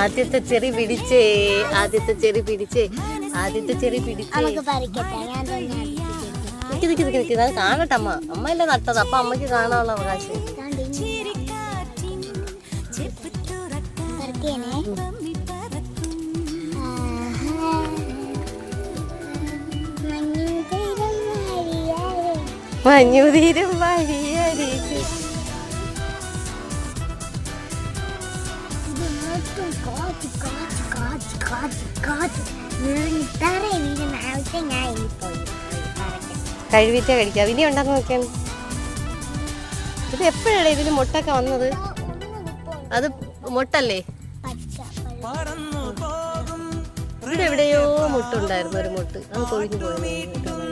ആദ്യത്തെ ചെറി പിടിച്ചേ ആദ്യത്തെ ചെറി പിടിച്ചേ ആദ്യത്തെ ചെറി പിടിച്ചേ. അത് കാണട്ടെ അമ്മ. അമ്മയല്ലേ നട്ടത്? അപ്പൊ അമ്മയ്ക്ക് കാണാനുള്ള അവകാശം. മഞ്ഞുതീരും വഴിയരികെ ഞാൻ ഇനി പോയി പറിക്കാം കഴിവിറ്റ കഴിക്കാം. ഇനി ഉണ്ടാക്കി നോക്കിയാൽ ഇത് എപ്പോഴല്ലേ ഇതിന് മുട്ടൊക്കെ വന്നത്? അത് മുട്ടല്ലേ? ഇവിടെ എവിടെയോ മുട്ടുണ്ടായിരുന്നു ഒരു മുട്ട്. അത് കൊഴിഞ്ഞു പോയത്